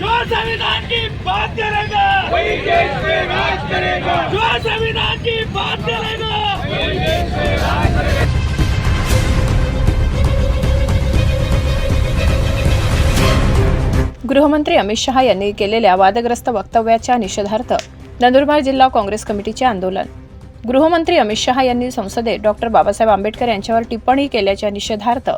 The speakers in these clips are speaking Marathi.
जो संविधान की बात करेगा जो संविधान की बात करेगा गृहमंत्री अमित शहा यांनी केलेल्या वादग्रस्त वक्तव्याच्या निषेधार्थ नंदुरबार जिल्हा काँग्रेस कमिटीचे आंदोलन गृहमंत्री अमित शहा यांनी संसदेत डॉक्टर बाबासाहेब आंबेडकर यांच्यावर टिप्पणी केल्याच्या निषेधार्थ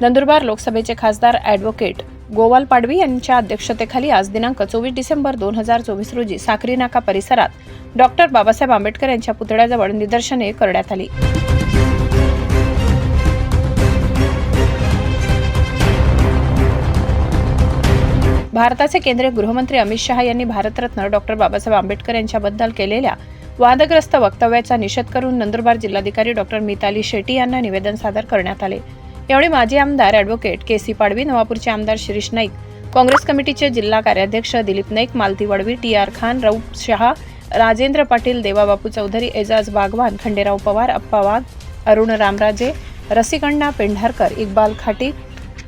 नंदुरबार लोकसभेचे खासदार ॲडव्होकेट गोवाल पाडवी यांच्या अध्यक्षतेखाली आज दिनांक चोवीस डिसेंबर दोन हजार चोवीस रोजी साखरी नाका परिसरात डॉक्टर बाबासाहेब आंबेडकर यांच्या पुतळ्याजवळ निदर्शने करण्यात आली. भारताचे केंद्रीय गृहमंत्री अमित शहा यांनी भारतरत्न डॉक्टर बाबासाहेब आंबेडकर यांच्याबद्दल केलेल्या वादग्रस्त वक्तव्याचा निषेध करून नंदुरबार जिल्हाधिकारी डॉक्टर मिताली शेट्टी यांना निवेदन सादर करण्यात आले. यावेळी माजी आमदार ॲडव्होकेट के सी पाडवी नवापूरचे आमदार शिरीष नाईक काँग्रेस कमिटीचे जिल्हा कार्याध्यक्ष दिलीप नाईक मालती वडवी टी आर खान रऊफ शहा राजेंद्र पाटील देवाबापू चौधरी एजाज बागवान खंडेराव पवार अप्पा वाघ अरुण रामराजे रसिकण्णा पेंढारकर इक्बाल खाटी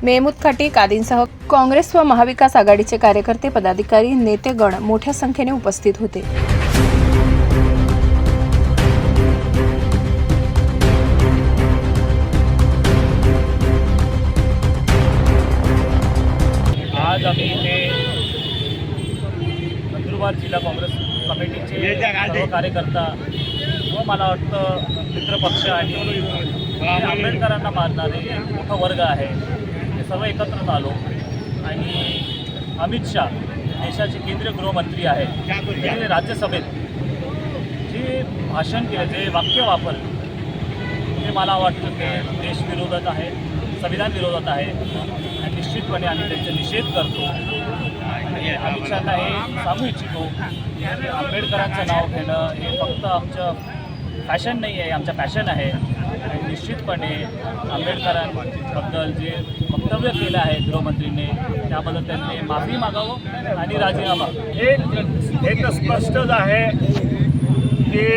मेहमूद खाटीक आदींसह काँग्रेस व महाविकास आघाडीचे कार्यकर्ते पदाधिकारी नेतेगण मोठ्या संख्येने उपस्थित होते. नंदुरबार जिल्हा काँग्रेस कमिटीचे कार्यकर्ता व मला वाटतं मित्रपक्ष आणि आंबेडकरांना मानणारे एक मोठा वर्ग आहे. ते सर्व एकत्र आलो आणि अमित शहा देशाचे केंद्रीय गृहमंत्री आहेत त्यांनी राज्यसभेत जे भाषण केलं जे वाक्य वापरलं ते मला वाटतं ते देशविरोधात आहे संविधान विरोधात आहे आणि निश्चितपणे आम्ही त्यांचा निषेध करतो. आणि अमित शहाना हे सांगू इच्छितो की आंबेडकरांचं नाव घेणं हे फक्त आमचं फॅशन नाही आहे आमचं पॅशन आहे. आणि निश्चितपणे आंबेडकरांबद्दल जे वक्तव्य केलं आहे गृहमंत्रीने त्याबद्दल त्यांनी माफी मागावं आणि राजीनामा. हे हे तर स्पष्टच आहे की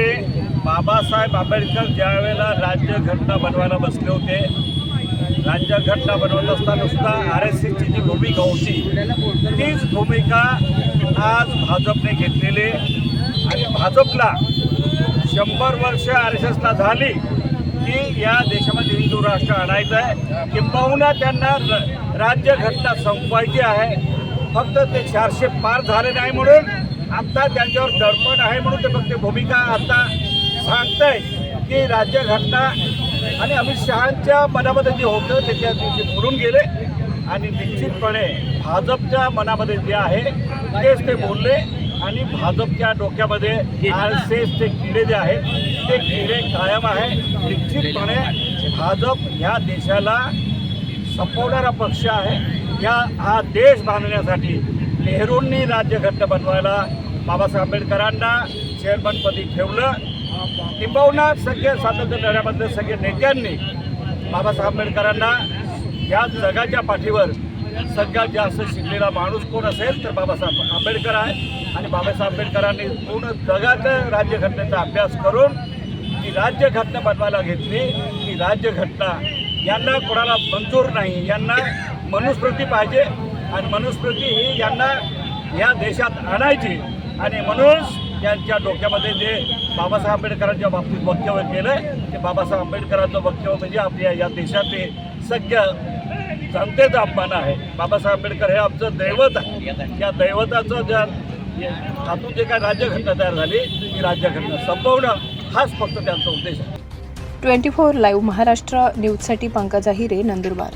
बाबासाहेब आंबेडकर ज्यावेळेला राज्यघटना बनवायला बसले होते राज्यघटना बनवत असताना सुद्धा आर एस एसची जी भूमिका होती भूमिका आज भाजपने घेतलेली आणि भाजपला शंभर वर्ष आर एस एसला झाली की या देशामध्ये हिंदू राष्ट्र आणायचं आहे. किंबहुना त्यांना र- राज्यघटना संपवायची आहे. फक्त ते चारशे पार झाले नाही म्हणून आता त्यांच्यावर दडपण आहे म्हणून ते फक्त भूमिका आता सांगतंय की राज्यघटना आणि अमित शहांच्या मनामध्ये जे होतं ते त्या दिवशी भरून गेले. आणि निश्चितपणे भाजपच्या मनामध्ये जे आहे तेच ते बोलले आणि भाजपच्या डोक्यामध्ये आर एस किडे जे आहेत ते किडे कायम आहे. निश्चितपणे भाजप ह्या देशाला संपवणारा पक्ष आहे. या हा देश बांधण्यासाठी नेहरूंनी राज्यघटना बनवायला बाबासाहेब आंबेडकरांना चेअरमनपदी ठेवलं. किंबहुना सगळे स्वातंत्र्य लढ्यामधले सगळे नेत्यांनी बाबासाहेब आंबेडकरांना या जगाच्या पाठीवर सगळ्यात जास्त शिकलेला माणूस कोण असेल तर बाबासाहेब आंबेडकर आहे. आणि बाबासाहेब आंबेडकरांनी पूर्ण जगात राज्यघटनेचा अभ्यास करून ती राज्यघटना बनवायला घेतली. ती राज्यघटना यांना कोणाला मंजूर नाही. यांना मनुस्मृती पाहिजे. आणि मनुस्मृती ही यांना या देशात आणायची. आणि म्हणून यांच्या डोक्यामध्ये जे बाबासाहेब आंबेडकरांच्या बाबतीत वक्तव्य केलं ते बाबासाहेब आंबेडकरांचं वक्तव्य म्हणजे आपल्या या देशातले सगळ्या जनतेचा अपमान आहे. बाबासाहेब आंबेडकर हे आमचं दैवत आहे. या दैवताचं ज्या हातून जे काय राज्यघटना तयार झाली ती राज्यघटना संपवणं हाच फक्त त्यांचा उद्देश आहे. ट्वेंटी फोर लाईव्ह महाराष्ट्र न्यूजसाठी पंकजा हिरे नंदुरबार.